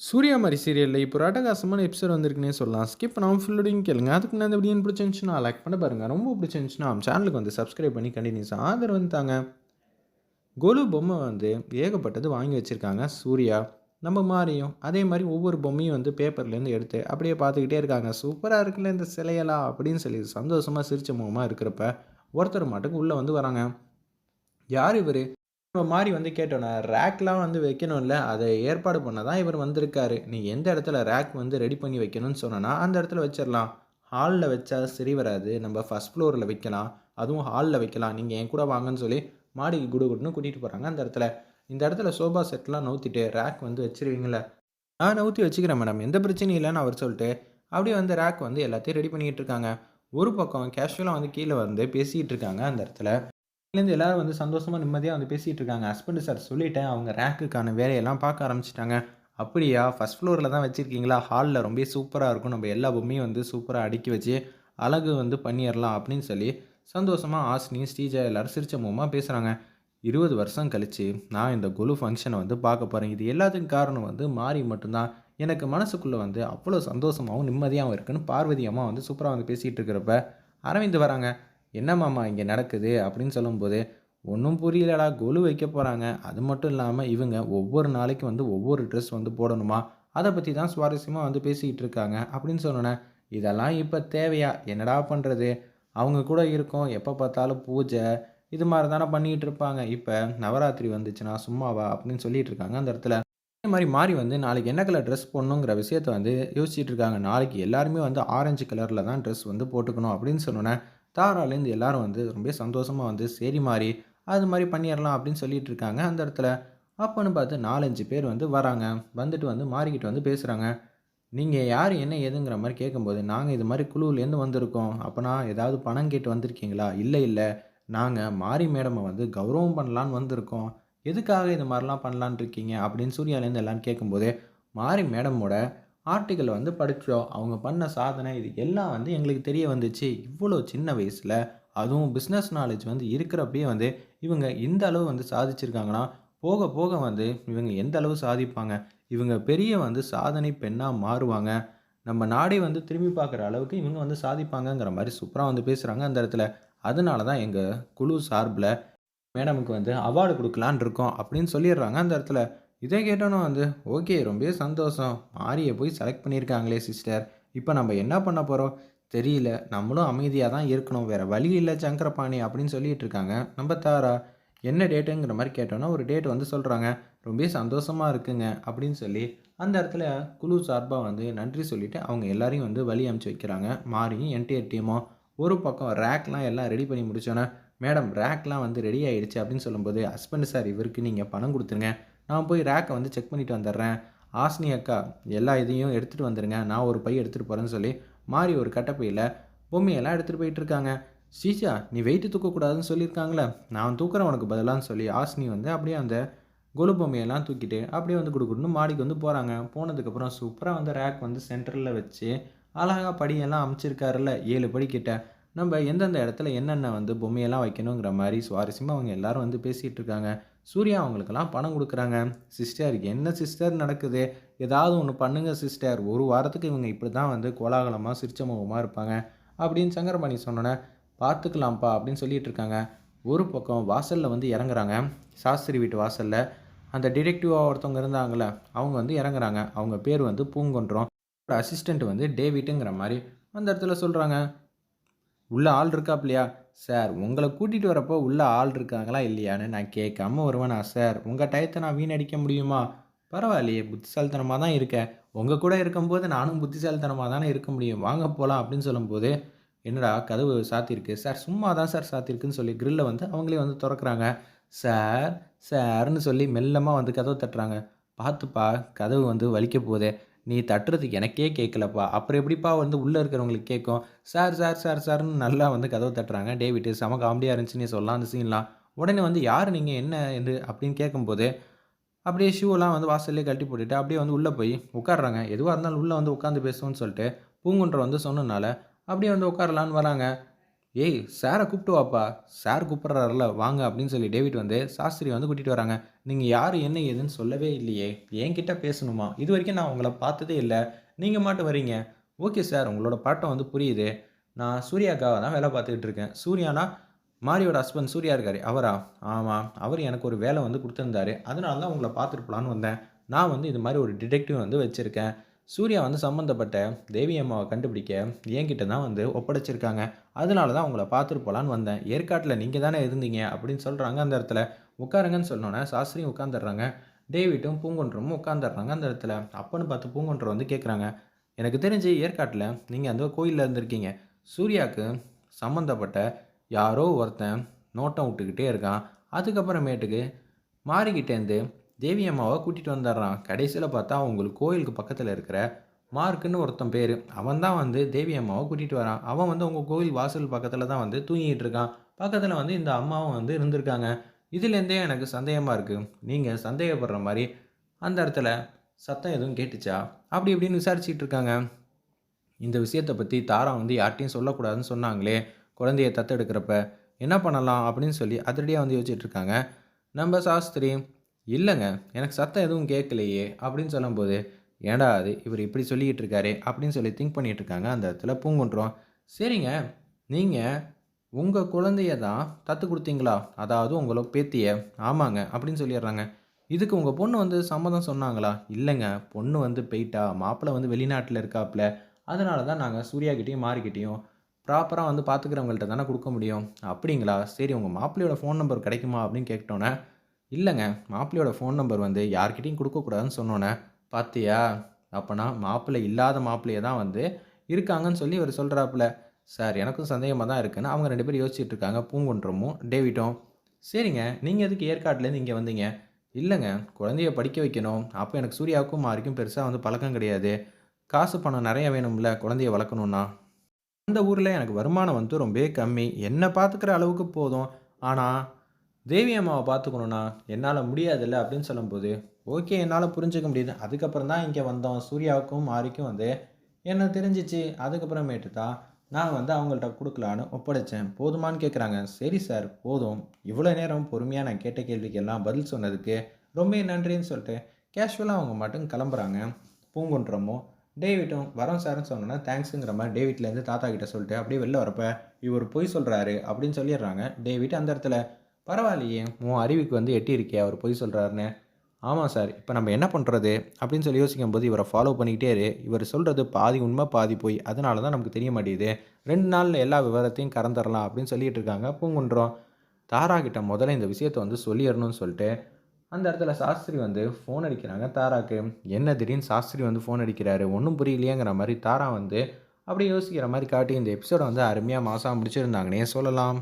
சூர்யா மாதிரி சீரியலில் இப்போ ஒரு அட்டகாசமான எபிசோட் வந்திருக்குன்னே சொல்லலாம். ஸ்கிப் பண்ணாமல் ஃபுல்லோடையும் கேளுங்க. அதுக்கு நான் எப்படின்னு பிடிச்சிருந்துச்சுன்னா லைக் பண்ண பாருங்கள் ரொம்ப பிடிச்சிருந்துச்சுன்னா நம்ம சேனலுக்கு வந்து சப்ஸ்கிரைப் பண்ணி கண்டினியூஸாக ஆதரவு வந்துட்டாங்க கோலு பொம்மை வந்து ஏகப்பட்டது வாங்கி வச்சுருக்காங்க சூர்யா. நம்ம மாதிரியும் அதே மாதிரி ஒவ்வொரு பொம்மையும் வந்து பேப்பர்லேருந்து எடுத்து அப்படியே பார்த்துக்கிட்டே இருக்காங்க. சூப்பராக இருக்குல்ல இந்த சிலையெல்லாம் அப்படின்னு சொல்லி சந்தோஷமாக சிரிச்ச முகமாக இருக்கிறப்ப ஒருத்தர் மாட்டுக்கு உள்ளே வந்து வராங்க. யார் இவர்? இப்போ மாதிரி வந்து கேட்டோன்னே ரேக்லாம் வந்து வைக்கணும்ல அதை ஏற்பாடு பண்ண தான் இவர் வந்திருக்காரு. நீ எந்த இடத்துல ரேக் வந்து ரெடி பண்ணி வைக்கணும்னு சொன்னனா அந்த இடத்துல வச்சிடலாம் ஹாலில் வச்சா சரி வராது. நம்ம ஃபஸ்ட் ஃப்ளோரில் வைக்கலாம். அதுவும் ஹாலில் வைக்கலாம். நீங்கள் என் கூட வாங்கன்னு சொல்லி மாடிக்கு குடு குடுன்னு கூட்டிகிட்டு போகிறாங்க அந்த இடத்துல. இந்த இடத்துல சோபா செட்லாம் நவுத்திட்டு ரேக் வந்து வச்சுருவீங்களே நான் நவுத்தி வச்சுக்கிறேன் மேடம் எந்த பிரச்சனையும் இல்லைன்னு அவர் சொல்லிட்டு அப்படியே வந்து ரேக் வந்து எல்லாத்தையும் ரெடி பண்ணிக்கிட்டு இருக்காங்க. ஒரு பக்கம் கேஷுவலாக வந்து கீழே வந்து பேசிகிட்டு இருக்காங்க அந்த இடத்துல. இதுலேருந்து எல்லாரும் வந்து சந்தோஷமாக நிம்மதியாக வந்து பேசிகிட்டு இருக்காங்க. ஹஸ்பண்ட் சார் சொல்லிட்டேன் அவங்க ரேக்குக்கான வேலையெல்லாம் பார்க்க ஆரம்பிச்சிட்டாங்க. அப்படியா? ஃபஸ்ட் ஃப்ளோரில் தான் வச்சுருக்கீங்களா? ஹாலில் ரொம்ப சூப்பராக இருக்கும். நம்ம எல்லா பொம்மையும் வந்து சூப்பராக அடுக்கி வச்சு அழகு வந்து பண்ணிடலாம் அப்படின்னு சொல்லி சந்தோஷமாக ஆசினி ஸ்ரீஜா எல்லோரும் சிரிச்ச முகமாக பேசுகிறாங்க இருபது வருஷம் கழித்து நான் இந்த குழு ஃபங்க்ஷனை வந்து பார்க்க போகிறேன் இது எல்லாத்துக்கும் காரணம் வந்து மாறி மட்டும்தான். எனக்கு மனசுக்குள்ளே வந்து அவ்வளோ சந்தோஷமாகவும் நிம்மதியாகவும் இருக்குன்னு பார்வதி அம்மா வந்து சூப்பராக வந்து பேசிகிட்டு இருக்கிறப்ப அரவிந்த் வராங்க. என்ன மாமா இங்கே நடக்குது அப்படின்னு சொல்லும்போது ஒன்றும் புரியலடா கொலு வைக்க போகிறாங்க அது மட்டும் இல்லாமல் இவங்க ஒவ்வொரு நாளைக்கு வந்து ஒவ்வொரு ட்ரெஸ் வந்து போடணுமா? அதை பற்றி தான் சுவாரஸ்யமாக வந்து பேசிக்கிட்டு இருக்காங்க அப்படின்னு சொன்னோன்னே இதெல்லாம் இப்போ தேவையா? என்னடா பண்ணுறது அவங்க கூட இருக்கும். எப்போ பார்த்தாலும் பூஜை. இது மாதிரி தானே பண்ணிகிட்டு இருப்பாங்க. இப்போ நவராத்திரி வந்துச்சுன்னா சும்மாவா? அப்படின்னு சொல்லிட்டு இருக்காங்க அந்த இடத்துல. அதே மாதிரி மாறி வந்து நாளைக்கு என்ன கலர் ட்ரெஸ் போடணுங்கிற விஷயத்த வந்து யோசிச்சுட்டு இருக்காங்க. நாளைக்கு எல்லாருமே வந்து ஆரஞ்சு கலரில் தான் ட்ரெஸ் வந்து போட்டுக்கணும் அப்படின்னு சொன்னோன்னே தாராலேருந்து எல்லாரும் வந்து ரொம்ப சந்தோஷமாக வந்து சரி மாறி அது மாதிரி பண்ணிடலாம் அப்படின்னு சொல்லிட்டு இருக்காங்க. அந்த இடத்துல அப்போன்னு பார்த்து நாலஞ்சு பேர் வந்து வராங்க. வந்துட்டு வந்து மாறிக்கிட்டு வந்து பேசுகிறாங்க நீங்கள் யார் என்ன ஏதுங்கிற மாதிரி கேட்கும்போது நாங்கள் இது மாதிரி குழுவிலேருந்து வந்திருக்கோம். அப்போனா ஏதாவது பணம் கேட்டு வந்திருக்கீங்களா? இல்லை இல்லை. நாங்கள் மாரி மேடமை வந்து கௌரவம் பண்ணலான்னு வந்திருக்கோம். எதுக்காக இது மாதிரிலாம் பண்ணலான் இருக்கீங்க அப்படின்னு சூர்யாலேருந்து எல்லாம் கேட்கும்போது மாரி மேடமோட ஆர்டிக்கல் வந்து படித்தோம் அவங்க பண்ண சாதனை இது எல்லாம் வந்து எங்களுக்கு தெரிய வந்துச்சு. இவ்வளோ சின்ன வயசில் அதுவும் பிஸ்னஸ் நாலேஜ் வந்து இருக்கிறப்பயே வந்து இவங்க இந்த அளவு வந்து சாதிச்சிருக்காங்கன்னா போக போக வந்து இவங்க எந்த அளவு சாதிப்பாங்க? இவங்க பெரிய வந்து சாதனை பெண்ணாக மாறுவாங்க. நம்ம நாடே வந்து திரும்பி பார்க்குற அளவுக்கு இவங்க வந்து சாதிப்பாங்கங்கிற மாதிரி சூப்பராக வந்து பேசுகிறாங்க அந்த இடத்துல. அதனால தான் எங்கள் குழு சார்பில் மேடமுக்கு வந்து அவார்டு கொடுக்கலான் இருக்கோம் அப்படின்னு சொல்லிடுறாங்க அந்த இடத்துல. இதை கேட்டோன்னா வந்து ஓகே ரொம்ப சந்தோஷம். மாரியை போய் செலக்ட் பண்ணியிருக்காங்களே சிஸ்டர் இப்போ நம்ம என்ன பண்ண போகிறோம் தெரியல. நம்மளும் அமைதியாக தான் இருக்கணும். வேறு வழி இல்லை சங்கரபாணி அப்படின்னு சொல்லிட்டு இருக்காங்க. நம்ம தாரா என்ன டேட்டுங்கிற மாதிரி கேட்டோன்னா ஒரு டேட் வந்து சொல்கிறாங்க ரொம்ப சந்தோஷமாக இருக்குங்க அப்படின்னு சொல்லி அந்த இடத்துல குழு சார்பாக வந்து நன்றி சொல்லிவிட்டு அவங்க எல்லாரையும் வந்து வழி அமுச்சு வைக்கிறாங்க. மாறியும் என்டிஆர் டீமும் ஒரு பக்கம் ரேக்லாம் எல்லாம் ரெடி பண்ணி முடிச்சோன்னே மேடம் ரேக்லாம் வந்து ரெடி ஆகிடுச்சு அப்படின்னு சொல்லும்போது ஹஸ்பண்ட் சார் இவருக்கு நீங்கள் பணம் கொடுத்துருங்க. நான் போய் ரேக்கை வந்து செக் பண்ணிட்டு வந்துடுறேன். ஆஸ்னி அக்கா எல்லா இதையும் எடுத்துகிட்டு வந்துடுங்க நான் ஒரு பை எடுத்துகிட்டு போகிறேன்னு சொல்லி மாறி ஒரு கட்டப்பையில் பொம்மையெல்லாம் எடுத்துகிட்டு போயிட்டுருக்காங்க சீஷா நீ வெயிட்டு தூக்கக்கூடாதுன்னு சொல்லியிருக்காங்களே. நான் தூக்குறேன் உனக்கு பதிலான்னு சொல்லி ஆஸ்னி வந்து அப்படியே அந்த கொலு பொம்மையெல்லாம் தூக்கிட்டு அப்படியே வந்து கொடுக்கணும்னு மாடிக்கு வந்து போகிறாங்க போனதுக்கப்புறம் சூப்பராக வந்து ரேக் வந்து சென்டரில் வச்சு அழகாக படியெல்லாம் அமைச்சிருக்காருல்ல ஏழு படிக்கிட்ட நம்ம எந்தெந்த இடத்துல என்னென்ன வந்து பொம்மையெல்லாம் வைக்கணுங்கிற மாதிரி சுவாரஸ்யமாக அவங்க எல்லாரும் வந்து பேசிகிட்டு இருக்காங்க. சூர்யா அவங்களுக்கெல்லாம் பணம் கொடுக்குறாங்க. சிஸ்டர் என்ன சிஸ்டர் நடக்குது? ஏதாவது ஒன்று பண்ணுங்க சிஸ்டர். ஒரு வாரத்துக்கு இவங்க இப்படி தான் வந்து கோலாகலமாக சிரிச்ச முகமாக இருப்பாங்க. அப்படின்னு சங்கரபாணி சொன்னோன்னே பார்த்துக்கலாம்ப்பா அப்படின்னு சொல்லிட்டு இருக்காங்க. ஒரு பக்கம் வாசலில் வந்து இறங்குறாங்க. சாஸ்திரி வீட்டு வாசலில் அந்த டிரெக்டிவாக ஒருத்தவங்க இருந்தாங்களே அவங்க வந்து இறங்குறாங்க. அவங்க பேர் வந்து பூங்கொன்றோம். அசிஸ்டண்ட் வந்து டேவிட்டுங்கிற மாதிரி அந்த இடத்துல சொல்கிறாங்க உள்ளே ஆள் இருக்காப்லையா? சார் உங்களை கூட்டிகிட்டு வரப்போ உள்ள ஆள் இருக்காங்களா இல்லையான்னு நான் கேட்காம வருவேனா சார்? உங்கள் டயத்தை நான் வீணடிக்க முடியுமா? பரவாயில்லையே புத்திசாலித்தனமாக தான் இருக்கேன் உங்கள் கூட இருக்கும்போது நானும் புத்திசாலித்தனமாக தானே இருக்க முடியும். வாங்க போகலாம் அப்படின்னு சொல்லும்போது என்னடா கதவு சாத்தியிருக்கு? சார் சும்மா தான் சார் சாத்தியிருக்குன்னு சொல்லி கிரில்லை வந்து அவங்களே வந்து திறக்கிறாங்க. சார் சார்னு சொல்லி மெல்லமாக வந்து கதவு தட்டுறாங்க. பார்த்துப்பா கதவு வந்து வலிக்க போதே நீ தட்டுறதுக்கு எனக்கே கேட்கலப்பா. அப்புறம் எப்படிப்பா வந்து உள்ளே இருக்கிறவங்களுக்கு கேட்கும்? சார் சார் சார் சார்னு நல்லா வந்து கதவு தட்டுறாங்க. டேவிட்டு செம காமெடியாக இருந்துச்சுன்னு சொல்லலாம் அந்த சீன்லாம். உடனே வந்து யார் நீங்கள் என்ன என்று அப்படின்னு கேட்கும்போது அப்படியே ஷூலாம் வந்து வாசல்லே கழட்டி போட்டுட்டு அப்படியே வந்து உள்ளே போய் உட்காடுறாங்க எதுவாக இருந்தாலும் உள்ளே வந்து உட்காந்து பேசுவோன்னு சொல்லிட்டு பூங்குன்ற வந்து சொன்னனால அப்படியே வந்து உட்காரலான்னு வராங்க. ஏய் சாரை கூப்பிட்டு வாப்பா. சார் கூப்பிட்றாருல வாங்க அப்படின்னு சொல்லி டேவிட் வந்து சாஸ்திரி வந்து கூட்டிகிட்டு வராங்க. நீங்கள் யார் என்ன ஏதுன்னு சொல்லவே இல்லையே. என்கிட்ட பேசணுமா? இது வரைக்கும் நான் உங்களை பார்த்ததே இல்லை. நீங்கள் மட்டும் வரீங்க. ஓகே சார் உங்களோட பாட்டம் வந்து புரியுது. நான் சூர்யாக்காக தான் வேலை பார்த்துக்கிட்டு இருக்கேன். சூர்யானா மாரியோட ஹஸ்பண்ட் சூர்யா இருக்காரு. அவரா? ஆமாம் அவர் எனக்கு ஒரு வேலை வந்து கொடுத்துருந்தாரு. அதனால தான் உங்களை பார்த்துட்டு போலான்னு வந்தேன். நான் வந்து இது மாதிரி ஒரு டிடெக்டிவ் வந்து வச்சுருக்கேன். சூர்யா வந்து சம்மந்தப்பட்ட தேவி அம்மாவை கண்டுபிடிக்க என்கிட்ட தான் வந்து ஒப்படைச்சிருக்காங்க. அதனால தான் உங்களை பார்த்துட்டு போகலான்னு வந்தேன். ஏற்காட்டில் நீங்கள் தானே இருந்தீங்க அப்படின்னு சொல்கிறாங்க அந்த இடத்துல. உட்காருங்கன்னு சொன்னோன்னே சாஸ்திரியும் உட்காந்துடுறாங்க டேவிட்டும் பூங்குன்றமும் உட்காந்துடுறாங்க அந்த இடத்துல. அப்பன்னு பார்த்து பூங்குன்றம் வந்து கேட்குறாங்க எனக்கு தெரிஞ்சு ஏற்காட்டில் நீங்கள் அந்த கோயிலில் இருந்திருக்கீங்க. சூர்யாவுக்கு சம்மந்தப்பட்ட யாரோ ஒருத்தன் நோட்டம் விட்டுக்கிட்டே இருக்கான். அதுக்கப்புறமேட்டுக்கு மாறிக்கிட்டேருந்து தேவி அம்மாவை கூட்டிகிட்டு வந்துடுறான். கடைசியில் பார்த்தா அவங்களுக்கு கோயிலுக்கு பக்கத்தில் இருக்கிற மார்க்குன்னு ஒருத்தன் பேர். அவன் தான் வந்து தேவி அம்மாவை கூட்டிகிட்டு வரான். அவன் வந்து உங்கள் கோயில் வாசல் பக்கத்தில் தான் வந்து தூங்கிட்டு இருக்கான். பக்கத்தில் வந்து இந்த அம்மாவும் வந்து இருந்திருக்காங்க. இதுலேருந்தே எனக்கு சந்தேகமாக இருக்குது நீங்கள் சந்தேகப்படுற மாதிரி அந்த இடத்துல சத்தம் எதுவும் கேட்டுச்சா? அப்படி இப்படின்னு விசாரிச்சுட்டு இருக்காங்க. இந்த விஷயத்தை பற்றி தாரா வந்து யார்ட்டையும் சொல்லக்கூடாதுன்னு சொன்னாங்களே. குழந்தைய தத்தெடுக்கிறப்ப. என்ன பண்ணலாம் அப்படின்னு சொல்லி அதிரடியாக வந்து யோசிச்சுட்டு இருக்காங்க. நம்ம சாஸ்திரி இல்லைங்க எனக்கு சத்தம் எதுவும் கேட்கலையே அப்படின்னு சொல்லும்போது ஏண்டா அது? இவர் இப்படி சொல்லிக்கிட்டு இருக்காரு அப்படின்னு சொல்லி திங்க் பண்ணிகிட்ருக்காங்க இருக்காங்க. அந்த இடத்துல பூங்குன்றோம் சரிங்க நீங்கள் உங்கள் குழந்தைய தான் தத்து கொடுத்தீங்களா? அதாவது உங்களோட பேத்திய? ஆமாங்க அப்படின்னு சொல்லிடுறாங்க. இதுக்கு உங்கள் பொண்ணு வந்து சம்மதம் சொன்னாங்களா? இல்லைங்க பொண்ணு வந்து போயிட்டா மாப்பிள்ளை வந்து வெளிநாட்டில் இருக்காப்புல. அதனால தான் நாங்கள் சூர்யாக்கிட்டேயும் மாறிக்கிட்டேயும் ப்ராப்பராக வந்து பார்த்துக்கிறவங்கள்ட்ட தானே கொடுக்க முடியும். அப்படிங்களா? சரி உங்கள் மாப்பிள்ளையோட ஃபோன் நம்பர் கிடைக்குமா? அப்படின்னு கேட்டோன்னே இல்லைங்க. மாப்பிள்ளையோட ஃபோன் நம்பர் வந்து யார்கிட்டையும் கொடுக்கக்கூடாதுன்னு சொன்னோன்னே பார்த்தியா அப்போனா மாப்பிள்ளை இல்லாத மாப்பிள்ளையை தான் வந்து இருக்காங்கன்னு சொல்லி இவர் சொல்கிறாப்புல சார் எனக்கும் சந்தேகமாக தான் இருக்குன்னு அவங்க ரெண்டு பேரும் யோசிச்சுட்டு இருக்காங்க பூங்குன்றமும் டேவிட்டும். சரிங்க. நீங்கள் எதுக்கு ஏற்காட்டிலேருந்து இங்கே வந்தீங்க? இல்லைங்க. குழந்தைய படிக்க வைக்கணும். அப்போ எனக்கு சூர்யாவுக்கும் மாறிக்கும் பெருசாக வந்து பழக்கம் கிடையாது. காசு பணம் நிறைய வேணும்ல குழந்தைய வளர்க்கணுன்னா அந்த ஊரில் எனக்கு வருமானம் வந்து ரொம்ப கம்மி. என்னை பார்த்துக்கிற அளவுக்கு போதும். ஆனால் தேவி அம்மாவை பார்த்துக்கணுண்ணா என்னால் முடியாதுல்ல அப்படின்னு சொல்லும்போது ஓகே என்னால் புரிஞ்சுக்க முடியுது. அதுக்கப்புறம் தான் இங்கே வந்தோம். சூர்யாவுக்கும் மாரிக்கும் வந்து என்ன தெரிஞ்சிச்சு? அதுக்கப்புறமேட்டு தான் நான் வந்து அவங்கள்ட்ட கொடுக்கலான்னு ஒப்படைச்சேன். போதுமான்னு கேட்குறாங்க சரி சார் போதும். இவ்வளோ நேரம் பொறுமையாக நான் கேட்ட கேள்விக்கெல்லாம் பதில் சொன்னதுக்கு ரொம்ப நன்றின்னு சொல்லிட்டு கேஷுவலாக அவங்க மட்டும் கிளம்புறாங்க. பூங்குன்றமோ டேவிட்டும் வரோம் சார்னு சொன்னோன்னா தேங்க்ஸுங்கிற மாதிரி டேவிட்லேருந்து தாத்தா கிட்ட சொல்லிட்டு அப்படியே வெளில வரப்ப இவர் பொய் சொல்கிறாரு அப்படின்னு சொல்லிடுறாங்க. டேவிட் அந்த இடத்துல பரவாயில்லையே உன் அறிவுக்கு வந்து எட்டி அவர் பொய் சொல்கிறாருன்னு ஆமாம் சார் இப்போ நம்ம என்ன பண்ணுறது அப்படின்னு சொல்லி யோசிக்கும் போது இவரை ஃபாலோ பண்ணிக்கிட்டே இரு. இவர் சொல்கிறது பாதி உண்மை பாதி போய். அதனால தான் நமக்கு தெரிய மாட்டேங்குது. ரெண்டு நாளில் எல்லா விவரத்தையும் கறந்துடலாம் அப்படின்னு சொல்லிட்டு இருக்காங்க பூங்குன்றோம். தாரா கிட்ட முதல்ல இந்த விஷயத்தை வந்து சொல்லிடணும்னு சொல்லிட்டு அந்த இடத்துல சாஸ்திரி வந்து ஃபோன் அடிக்கிறாங்க தாராக்கு. என்ன திடீர்னு சாஸ்திரி வந்து ஃபோன் அடிக்கிறாரு? ஒன்றும் புரியலையேங்கிற மாதிரி தாரா வந்து அப்படி யோசிக்கிற மாதிரி காட்டி இந்த எபிசோடை வந்து அருமையாக மாதம் முடிச்சிருந்தாங்கன்னே சொல்லலாம்.